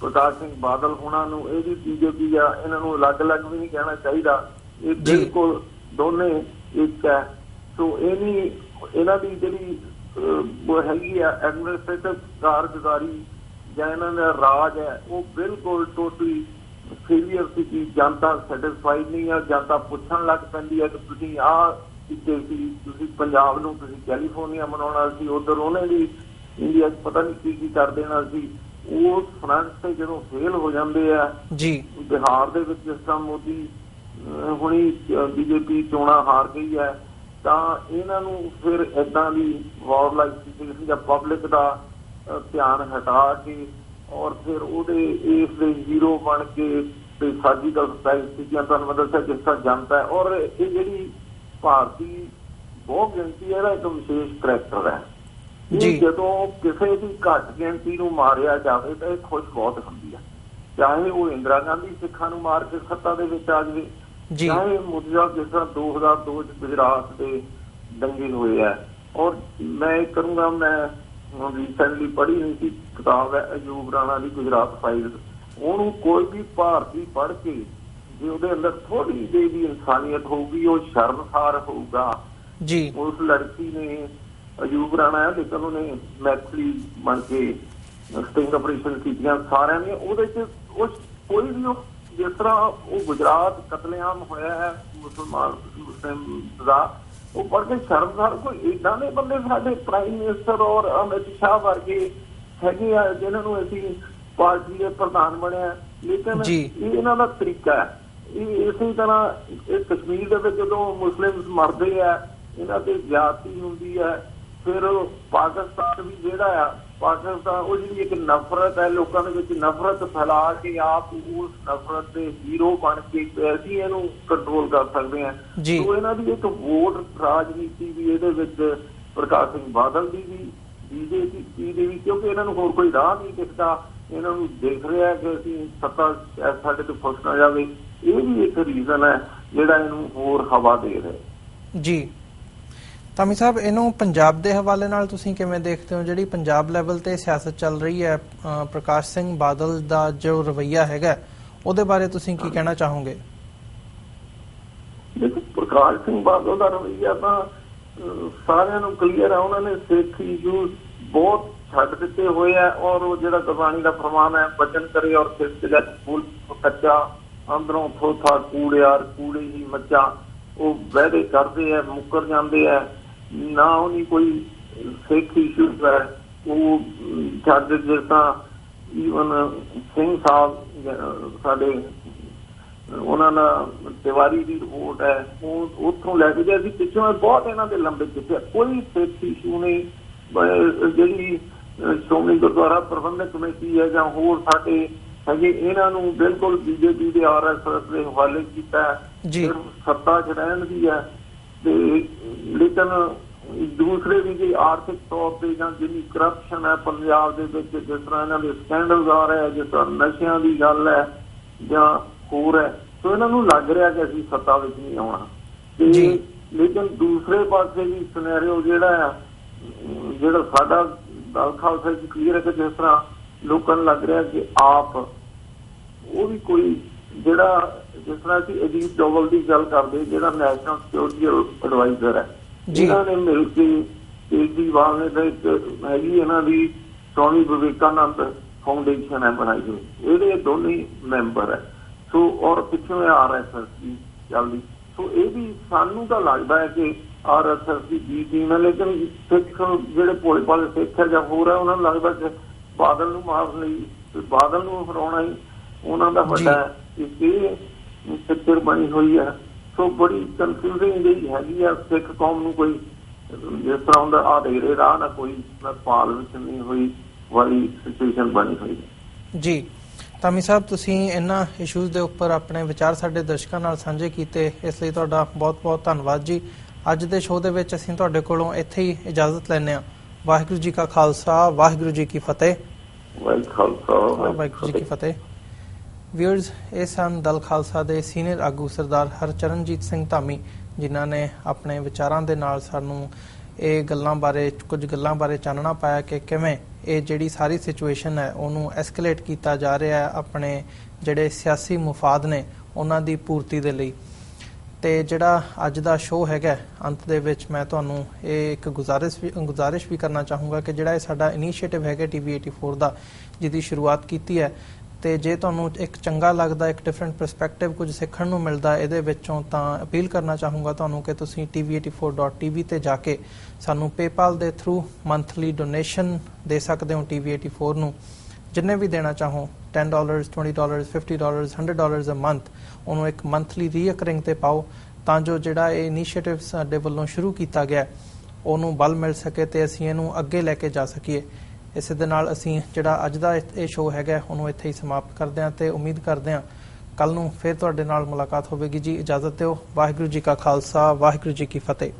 ਪ੍ਰਕਾਸ਼ ਸਿੰਘ ਬਾਦਲ ਹੋਣਾ ਨੂੰ ਇਹਦੀ ਬੀਜੇਪੀ ਆ ਇਹਨਾਂ ਨੂੰ ਅਲੱਗ-ਅਲੱਗ ਵੀ ਨਹੀਂ ਕਹਿਣਾ ਚਾਹੀਦਾ ਇਹ। ਬਿਲਕੁਲ ਦੋਨੇ ਇੱਕ ਹੈ ਸੋ ਇਹ ਨਹੀਂ ਇਹਨਾਂ ਦੀ ਜਿਹੜੀ ਹੈਗੀ ਆ ਐਡਮਿਨਿਸਟ੍ਰੇਟਿਵ ਕਾਰਜਕਾਰੀ ਜਾਂ ਇਹਨਾਂ ਦਾ ਰਾਜ ਹੈ ਉਹ ਬਿਲਕੁਲ ਟੋਟਲੀ ਫੇਲਿਅਰ ਸੀ ਜਨਤਾ ਸੈਟੀਸਫਾਈਡ ਨਹੀਂ ਹੈ ਜਨਤਾ ਪੁੱਛਣ ਲੱਗ ਪੈਂਦੀ ਹੈ ਕਿ ਤੁਸੀਂ ਆਹ ਕੀਤੇ ਸੀ ਤੁਸੀਂ ਪੰਜਾਬ ਨੂੰ ਤੁਸੀਂ ਕੈਲੀਫੋਰਨੀਆ ਬਣਾਉਣਾ ਸੀ ਉਧਰ ਉਹਨੇ ਵੀ ਇੰਡੀਆ 'ਚ ਪਤਾ ਨਹੀਂ ਕੀ ਕੀ ਕਰ ਦੇਣਾ ਸੀ। ਉਹ ਫਰੰਟ ਤੇ ਜਦੋਂ ਫੇਲ ਹੋ ਜਾਂਦੇ ਆ ਜੀ। ਬਿਹਾਰ ਦੇ ਵਿੱਚ ਜਿਸ ਤਰ੍ਹਾਂ ਮੋਦੀ ਹੁਣੀ ਬੀਜੇਪੀ ਚੋਣਾਂ ਹਾਰ ਗਈ ਹੈ ਤਾਂ ਇਹਨਾਂ ਨੂੰ ਫਿਰ ਇਦਾਂ ਦੀ ਵਾਰ ਲਾਈਕ ਸਿਚੁਏਸ਼ਨ ਜਾਂ ਪਬਲਿਕ ਦਾ ਧਿਆਨ ਹਟਾ ਕੇ ਔਰ ਫਿਰ ਉਹਦੇ ਇਸ ਦੇ ਹੀਰੋ ਬਣ ਕੇ ਤੇ ਸਰਜੀਕਲ ਸਟ੍ਰਾਈਕ ਸੀਗੀਆਂ ਤੁਹਾਨੂੰ ਮੈਂ ਦੱਸਿਆ ਜਿਸ ਤਰ੍ਹਾਂ ਜਨਤਾ ਔਰ ਇਹ ਜਿਹੜੀ ਭਾਰਤੀ ਬਹੁਤ ਗਿਣਤੀ ਹੈ ਇਹਦਾ ਇੱਕ ਵਿਸ਼ੇਸ਼ ਕਰੈਕਟਰ ਹੈ। ਜੀ। ਜਦੋਂ ਕਿਸੇ ਦੀ ਘੱਟ ਗਿਣਤੀ ਨੂੰ ਮਾਰਿਆ ਜਾਵੇ ਤਾਂ ਇਹ ਖੁਸ਼ ਬਹੁਤ ਹੁੰਦੀ ਹੈ। ਚਾਹੇ ਉਹ ਇੰਦਰਾ ਗਾਂਧੀ ਸਿੱਖਾਂ ਨੂੰ ਮਾਰ ਕੇ ਸੱਤਾ ਦੇ ਵਿੱਚ ਆ ਜਾਵੇ ਜੀ। ਚਾਹੇ ਮੁਰਜ਼ਾ ਜਿਸ ਤਰ੍ਹਾਂ 2002 ਚ ਗੁਜਰਾਤ ਦੇ ਦੰਗੇ ਹੋਏ ਆ ਔਰ ਮੈਂ ਇਹ ਕਰੂੰਗਾ ਮੈਂ ਰੀਸੈਂਟਲੀ ਪੜ੍ਹੀ ਨਹੀਂ ਸੀ ਕਿਤਾਬ ਹੈ ਅਯੂਬ ਰਾਣਾ ਦੀ ਗੁਜਰਾਤ ਫਾਈਲ ਉਹਨੂੰ ਕੋਈ ਵੀ ਭਾਰਤੀ ਪੜ੍ਹ ਕੇ ਜੇ ਉਹਦੇ ਅੰਦਰ ਥੋੜੀ ਜਿਹੀ ਵੀ ਇਨਸਾਨੀਅਤ ਹੋਊਗੀ ਉਹ ਸ਼ਰਮਸਾਰ ਹੋਊਗਾ। ਜੀ। ਉਸ ਲੜਕੀ ਨੇ ਅਯੂਬ ਰਾਣਾ ਹੈ ਲੇਕਿਨ ਉਹਨੇ ਮੈਥਲੀ ਬਣ ਕੇ ਸਟਿੰਗ ਆਪਰੇਸ਼ਨ ਕੀਤੀਆਂ ਸਾਰਿਆਂ ਨੇ ਉਹਦੇ ਚ ਉਸ ਕੋਈ ਵੀ ਉਹ ਜਿਸ ਤਰ੍ਹਾਂ ਉਹ ਗੁਜਰਾਤ ਕਤਲੇਆਮ ਹੋਇਆ ਹੈ ਮੁਸਲਮਾਨ ਮੁਸਲਿਮ ਦਾ ਉਹ ਪੜ੍ਹ ਕੇ ਸ਼ਰਮਸਾਰ ਕੋਈ ਇਦਾਂ ਦੇ ਬੰਦੇ ਸਾਡੇ ਪ੍ਰਾਈਮ ਮਿਨਿਸਟਰ ਔਰ ਅਮਿਤ ਸ਼ਾਹ ਵਰਗੇ ਹੈਗੇ ਆ ਜਿਨ੍ਹਾਂ ਨੂੰ ਅਸੀਂ ਪਾਰਟੀ ਦੇ ਪ੍ਰਧਾਨ ਬਣਿਆ ਲੇਕਿਨ। ਇਹ ਇਹਨਾਂ ਦਾ ਤਰੀਕਾ ਹੈ ਇਹ ਇਸੇ ਤਰ੍ਹਾਂ ਇਹ ਕਸ਼ਮੀਰ ਦੇ ਵਿੱਚ ਜਦੋਂ ਮੁਸਲਿਮ ਮਰਦੇ ਆ ਇਹਨਾਂ ਤੇ ਜ਼ਿਆਦਤੀ ਹੁੰਦੀ ਹੈ ਫਿਰ ਪਾਕਿਸਤਾਨ ਵੀ ਜਿਹੜਾ ਆ ਪਾਕਿਸਤਾਨ ਉਹ ਜਿਹੜੀ ਇੱਕ ਨਫ਼ਰਤ ਹੈ ਲੋਕਾਂ ਦੇ ਵਿੱਚ ਨਫ਼ਰਤ ਫੈਲਾ ਕੇ ਆਪ ਉਸ ਨਫ਼ਰਤ ਦੇ ਹੀਰੋ ਬਣ ਕੇ ਅਸੀਂ ਇਹਨੂੰ ਕੰਟਰੋਲ ਕਰ ਸਕਦੇ ਹਾਂ। ਸੋ ਇਹਨਾਂ ਦੀ ਇੱਕ ਵੋਟ ਰਾਜਨੀਤੀ ਵੀ ਇਹਦੇ ਵਿੱਚ ਪ੍ਰਕਾਸ਼ ਸਿੰਘ ਬਾਦਲ ਦੀ ਵੀ ਬੀਜੇਪੀ ਦੀ ਵੀ ਕਿਉਂਕਿ ਇਹਨਾਂ ਨੂੰ ਹੋਰ ਕੋਈ ਰਾਹ ਨਹੀਂ ਦਿਖਦਾ। ਇਹਨਾਂ ਨੂੰ ਦੇਖ ਰਿਹਾ ਕਿ ਅਸੀਂ ਸੱਤਾ ਸਾਡੇ ਤੋਂ ਫਸ ਨਾ ਜਾਵੇ। ਇਹ ਵੀ ਇੱਕ ਰੀਜ਼ਨ ਹੈ ਜਿਹੜਾ ਇਹਨੂੰ ਹੋਰ ਹਵਾ ਦੇ ਰਿਹਾ ਹੈ। ਜੀ। ਤਾਮੀ ਸਾਹਿਬ ਇਹਨੂੰ ਪੰਜਾਬ ਦੇ ਹਵਾਲੇ ਨਾਲ ਤੁਸੀਂ ਕਿਵੇਂ ਦੇਖਦੇ ਹੋ? ਜਿਹੜੀ ਪੰਜਾਬ ਲੈਵਲ ਤੇ ਸਿਆਸਤ ਚੱਲ ਰਹੀ ਹੈ ਪ੍ਰਕਾਸ਼ ਸਿੰਘ ਬਾਦਲ ਦਾ ਜੋ ਰਵਈਆ ਹੈਗਾ ਉਹਦੇ ਬਾਰੇ ਤੁਸੀਂ ਕੀ ਕਹਿਣਾ ਚਾਹੋਗੇ? ਦੇਖੋ ਪ੍ਰਕਾਸ਼ ਸਿੰਘ ਬਾਦਲ ਦਾ ਰਵਈਆ ਤਾਂ ਸਾਰਿਆਂ ਨੂੰ ਕਲੀਅਰ ਹੈ ਉਹਨਾਂ ਨੇ ਸਿੱਖ ਇਸ਼ੂਜ਼ ਬਹੁਤ ਛੱਡ ਦਿੱਤੇ ਹੋਏ ਆ ਔਰ ਉਹ ਜਿਹੜਾ ਗੁਰਬਾਣੀ ਦਾ ਫਰਮਾਨ ਹੈ, ਬਚਨ ਕਰੇ ਔਰ ਸਿੱਖ ਜਗਤ ਫੂਲ ਕੱਚਾ, ਅੰਦਰੋਂ ਥੋਥਾ ਕੂੜਿਆਰ ਕੂੜੇ ਹੀ ਮੱਚਾ, ਉਹ ਵਹਿਦੇ ਕਰਦੇ ਆ, ਮੁੱਕਰ ਜਾਂਦੇ ਆ। ਨਾ ਉਹਨੀ ਕੋਈ ਸਿੱਖ ਇਸ਼ੂਜ਼ ਹੈ, ਉਹ ਛੱਡ ਜਿਸ ਤਰ੍ਹਾਂ ਈਵਨ ਸਿੰਘ ਸਾਹਿਬ ਸਾਡੇ ਉਹਨਾਂ ਦਾ ਤਿਵਾਰੀ ਦੀ ਰਿਪੋਰਟ ਹੈ ਉਹ ਉੱਥੋਂ ਲੈ ਕੇ ਗਏ ਸੀ ਪਿੱਛੋਂ ਬਹੁਤ ਇਹਨਾਂ ਦੇ ਲੰਬੇ ਚਿੱਠੇ ਕੋਈ ਸਿੱਖ ਇਸ਼ੂ ਨਹੀਂ ਜਿਹੜੀ ਸ਼੍ਰੋਮਣੀ ਗੁਰਦੁਆਰਾ ਪ੍ਰਬੰਧਕ ਕਮੇਟੀ ਹੈ ਜਾਂ ਹੋਰ ਸਾਡੇ ਹੈਗੇ ਇਹਨਾਂ ਨੂੰ ਬਿਲਕੁਲ ਬੀਜੇਪੀ ਦੇ ਆਰਐਸਐਸ ਦੇ ਹਵਾਲੇ ਕੀਤਾ ਹੈ। ਜੀ। ਸੱਤਾ ਚ ਰਹਿਣ ਦੀ ਹੈ ਤੇ ਲੇਕਿਨ ਦੂਸਰੇ ਵੀ ਜੇ ਆਰਥਿਕ ਤੌਰ ਤੇ ਜਾਂ ਜਿੰਨੀ ਕਰਪਸ਼ਨ ਹੈ ਪੰਜਾਬ ਦੇ ਵਿੱਚ ਜਿਸ ਤਰ੍ਹਾਂ ਇਹਨਾਂ ਦੇ ਸਕੈਂਡਲਸ ਆ ਰਹੇ ਆ ਜਿਸ ਤਰ੍ਹਾਂ ਨਸ਼ਿਆਂ ਦੀ ਗੱਲ ਹੈ ਜਾਂ ਹੋਰ ਹੈ। ਸੋ ਇਹਨਾਂ ਨੂੰ ਲੱਗ ਰਿਹਾ ਕਿ ਅਸੀਂ ਸੱਤਾ ਵਿੱਚ ਨਹੀਂ ਆਉਣਾ। ਤੇ ਜੀ। ਲੇਕਿਨ ਦੂਸਰੇ ਪਾਸੇ ਵੀ ਸਿਨੈਰੀਓ ਜਿਹੜਾ ਅਮ, ਜਿਹੜਾ ਸਾਡਾ ਦਲ ਖਾਲਸਾ ਜੀ ਕਲੀਅਰ ਹੈ ਕਿ ਜਿਸ ਤਰ੍ਹਾਂ ਲੋਕਾਂ ਨੂੰ ਲੱਗ ਰਿਹਾ ਕਿ ਆਪ ਉਹ ਵੀ ਕੋਈ ਜਿਹੜਾ ਜਿਸ ਤਰ੍ਹਾਂ ਕਿ ਅਜੀਤ ਡੋਵਲ ਦੀ ਗੱਲ ਕਰਦੇ ਜਿਹੜਾ ਨੈਸ਼ਨਲ ਸਿਕਿਉਰਿਟੀ ਐਡਵਾਈਜ਼ਰ ਹੈ। ਇਹਨਾਂ ਨੇ ਮਿਲ ਕੇ ਕੇਜਰੀਵਾਲ ਨੇ ਤਾਂ ਇੱਕ ਹੈਗੀ ਇਹਨਾਂ ਦੀ ਸਵਾਮੀ ਵਿਵੇਕਾਨੰਦ ਫਾਊਂਡੇਸ਼ਨ ਹੈ ਬਣਾਈ ਹੋਈ। ਇਹਦੇ ਦੋਨੇ ਮੈਂਬਰ ਹੈ। ਸੋ ਔਰ ਪਿੱਛੋਂ ਆਰਐਸਐਸ ਦੀ ਚੱਲਦੀ ਸੋ ਇਹ ਵੀ ਸਾਨੂੰ ਤਾਂ ਲੱਗਦਾ ਹੈ ਕਿ ਆਰਐਸਐਸ ਦੀ ਬੀ ਟੀਮ ਹੈ ਲੇਕਿਨ ਸਿੱਖ ਜਿਹੜੇ ਭੋਲੇ ਭਾਲੇ ਸਿੱਖ ਜਾਂ ਹੋਰ ਹੈ ਉਹਨਾਂ ਨੂੰ ਲੱਗਦਾ ਕਿ ਬਾਦਲ ਨੂੰ ਮਾਰਨ ਲਈ ਬਾਦਲ ਨੂੰ ਹਰਾਉਣਾ ਹੀ ਉਹਨਾਂ ਦਾ ਵੱਡਾ ਇਹ ਪਿਕਚਰ ਬਣੀ ਹੋਈ ਹੈ। ਸੋ ਬੜੀ ਕਨਫਿਊਜ਼ਿੰਗ ਜਿਹੀ ਹੈਗੀ ਆ ਸਿੱਖ ਕੌਮ ਨੂੰ ਕੋਈ ਜਿਸ ਤਰ੍ਹਾਂ ਹੁੰਦਾ ਆ ਢੇਰੇ ਰਾਹ ਨਾ ਕੋਈ ਪਾਲ ਵਿੱਚ ਨਹੀਂ ਹੋਈ ਵਾਲੀ ਸਿਚੁਏਸ਼ਨ ਬਣੀ ਹੋਈ ਹੈ। ਜੀ। ਤਾਮੀ ਸਾਹਿਬ ਤੁਸੀਂ ਇਹਨਾਂ ਇਸ਼ੂਜ਼ ਦੇ ਉੱਪਰ ਆਪਣੇ ਵਿਚਾਰ ਸਾਡੇ ਦਰਸ਼ਕਾਂ ਨਾਲ ਸਾਂਝੇ ਕੀਤੇ ਇਸ ਲਈ ਤੁਹਾਡਾ ਬਹੁਤ-ਬਹੁਤ ਧੰਨਵਾਦ ਜੀ। ਅੱਜ ਦੇ ਸ਼ੋਅ ਦੇ ਵਿੱਚ ਅਸੀਂ ਤੁਹਾਡੇ ਕੋਲੋਂ ਇੱਥੇ ਹੀ ਇਜਾਜ਼ਤ ਲੈਂਦੇ ਹਾਂ। ਵਾਹਿਗੁਰੂ ਜੀ ਕਾ ਖਾਲਸਾ ਵਾਹਿਗੁਰੂ ਜੀ ਕੀ ਫਤਿਹ। ਵਾਹਿਗੁਰੂ ਜੀ ਕੀ ਫਤਿਹ। ਵਿਅਰਸ ਇਹ ਸਨ ਦਲ ਖਾਲਸਾ ਦੇ ਸੀਨੀਅਰ ਆਗੂ ਸਰਦਾਰ ਹਰਚਰਨਜੀਤ ਸਿੰਘ ਧਾਮੀ ਜਿਨ੍ਹਾਂ ਨੇ ਆਪਣੇ ਵਿਚਾਰਾਂ ਦੇ ਨਾਲ ਸਾਨੂੰ ਇਹ ਗੱਲਾਂ ਬਾਰੇ ਕੁਝ ਗੱਲਾਂ ਬਾਰੇ ਚਾਨਣਾ ਪਾਇਆ ਕਿ ਕਿਵੇਂ ਇਹ ਜਿਹੜੀ ਸਾਰੀ ਸਿਚੁਏਸ਼ਨ ਹੈ, ਉਹਨੂੰ ਐਸਕੇਲੇਟ ਕੀਤਾ ਜਾ ਰਿਹਾ ਹੈ ਆਪਣੇ ਜਿਹੜੇ ਸਿਆਸੀ ਮੁਫਾਦ ਨੇ, ਉਹਨਾਂ ਦੀ ਪੂਰਤੀ ਦੇ ਲਈ। ਤੇ ਜਿਹੜਾ ਅੱਜ ਦਾ ਸ਼ੋਅ ਹੈਗਾ, ਅੰਤ ਦੇ ਵਿੱਚ ਮੈਂ ਤੁਹਾਨੂੰ ਇਹ ਇੱਕ ਗੁਜ਼ਾਰਿਸ਼ ਵੀ ਗੁਜ਼ਾਰਿਸ਼ ਵੀ ਕਰਨਾ ਚਾਹੂੰਗਾ ਕਿ ਜਿਹੜਾ ਇਹ ਸਾਡਾ ਇਨੀਸ਼ੀਏਟਿਵ ਹੈਗਾ TV84 ਦਾ, ਜਿਹਦੀ ਸ਼ੁਰੂਆਤ ਕੀਤੀ ਹੈ ਤੇ ਜੇ ਤੁਹਾਨੂੰ ਇੱਕ ਚੰਗਾ ਲੱਗਦਾ, ਇੱਕ ਡਿਫਰੈਂਟ ਪਰਸਪੈਕਟਿਵ ਕੁਝ ਸਿੱਖਣ ਨੂੰ ਮਿਲਦਾ, ਇਹਦੇ ਵਿੱਚੋਂ ਤਾਂ ਅਪੀਲ ਕਰਨਾ ਚਾਹੂੰਗਾ ਤੁਹਾਨੂੰ ਕਿ ਤੁਸੀਂ tv84.tv ਤੇ ਜਾ ਕੇ ਸਾਨੂੰ PayPal ਦੇ ਥਰੂ ਮੰਥਲੀ ਡੋਨੇਸ਼ਨ ਦੇ ਸਕਦੇ ਹੋ TV84 ਨੂੰ। ਜਿੰਨੇ ਵੀ ਦੇਣਾ ਚਾਹੋ 10 dollars 20 dollars 50 dollars 100 dollars a month ਉਹਨੂੰ ਇੱਕ ਮੰਥਲੀ ਰੀਅਕਰਿੰਗ ਤੇ ਪਾਓ ਤਾਂ ਜੋ ਜਿਹੜਾ ਇਹ ਇਨੀਸ਼ੀਏਟਿਵ ਸਾਡੇ ਵੱਲੋਂ ਸ਼ੁਰੂ ਕੀਤਾ ਗਿਆ, ਉਹਨੂੰ ਬਲ ਮਿਲ ਸਕੇ ਤੇ ਅਸੀਂ ਇਹਨੂੰ ਅੱਗੇ ਲੈ ਕੇ ਜਾ ਸਕੀਏ। ਇਸੇ ਦੇ ਨਾਲ ਅਸੀਂ ਜਿਹੜਾ ਅੱਜ ਦਾ ਇਹ ਸ਼ੋਅ ਹੈਗਾ, ਉਹਨੂੰ ਇੱਥੇ ਹੀ ਸਮਾਪਤ ਕਰਦੇ ਹਾਂ ਤੇ ਉਮੀਦ ਕਰਦੇ ਹਾਂ ਕੱਲ ਨੂੰ ਫਿਰ ਤੁਹਾਡੇ ਨਾਲ ਮੁਲਾਕਾਤ ਹੋਵੇਗੀ। ਜੀ, ਇਜਾਜ਼ਤ ਦਿਓ। ਵਾਹਿਗੁਰੂ ਜੀ ਕਾ ਖਾਲਸਾ, ਵਾਹਿਗੁਰੂ ਜੀ ਕੀ ਫਤਿਹ।